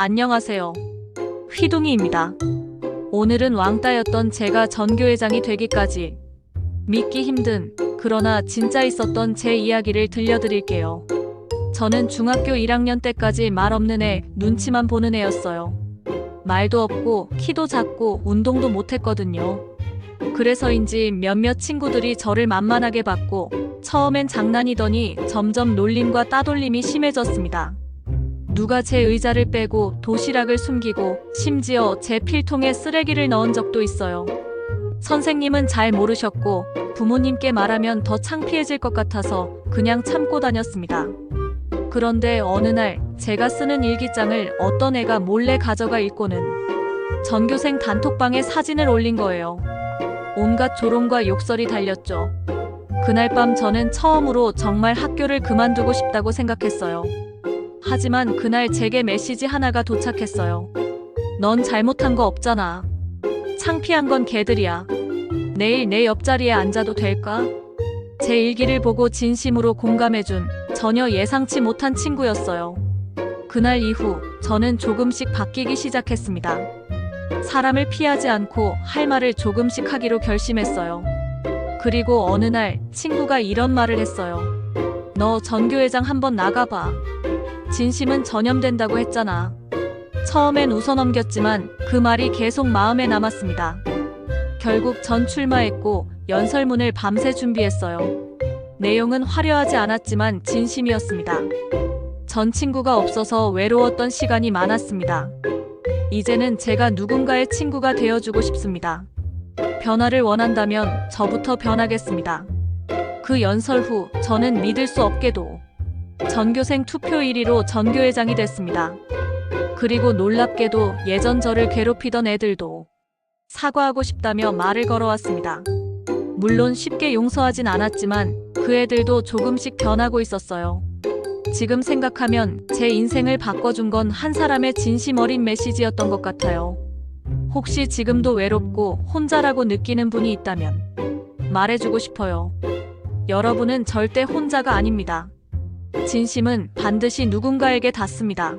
안녕하세요. 휘둥이입니다. 오늘은 왕따였던 제가 전교회장이 되기까지 믿기 힘든 그러나 진짜 있었던 제 이야기를 들려드릴게요. 저는 중학교 1학년 때까지 말 없는 애, 눈치만 보는 애였어요. 말도 없고 키도 작고 운동도 못했거든요. 그래서인지 몇몇 친구들이 저를 만만하게 봤고 처음엔 장난이더니 점점 놀림과 따돌림이 심해졌습니다. 누가 제 의자를 빼고 도시락을 숨기고 심지어 제 필통에 쓰레기를 넣은 적도 있어요. 선생님은 잘 모르셨고 부모님께 말하면 더 창피해질 것 같아서 그냥 참고 다녔습니다. 그런데 어느 날 제가 쓰는 일기장을 어떤 애가 몰래 가져가 읽고는 전교생 단톡방에 사진을 올린 거예요. 온갖 조롱과 욕설이 달렸죠. 그날 밤 저는 처음으로 정말 학교를 그만두고 싶다고 생각했어요. 하지만 그날 제게 메시지 하나가 도착했어요. 넌 잘못한 거 없잖아. 창피한 건 걔들이야. 내일 내 옆자리에 앉아도 될까? 제 일기를 보고 진심으로 공감해준 전혀 예상치 못한 친구였어요. 그날 이후 저는 조금씩 바뀌기 시작했습니다. 사람을 피하지 않고 할 말을 조금씩 하기로 결심했어요. 그리고 어느 날 친구가 이런 말을 했어요. 너 전교회장 한번 나가봐. 진심은 전염된다고 했잖아. 처음엔 웃어 넘겼지만 그 말이 계속 마음에 남았습니다. 결국 전 출마했고 연설문을 밤새 준비했어요. 내용은 화려하지 않았지만 진심이었습니다. 전 친구가 없어서 외로웠던 시간이 많았습니다. 이제는 제가 누군가의 친구가 되어주고 싶습니다. 변화를 원한다면 저부터 변하겠습니다. 그 연설 후 저는 믿을 수 없게도 전교생 투표 1위로 전교회장이 됐습니다. 그리고 놀랍게도 예전 저를 괴롭히던 애들도 사과하고 싶다며 말을 걸어왔습니다. 물론 쉽게 용서하진 않았지만 그 애들도 조금씩 변하고 있었어요. 지금 생각하면 제 인생을 바꿔준 건 한 사람의 진심 어린 메시지였던 것 같아요. 혹시 지금도 외롭고 혼자라고 느끼는 분이 있다면 말해주고 싶어요. 여러분은 절대 혼자가 아닙니다. 진심은 반드시 누군가에게 닿습니다.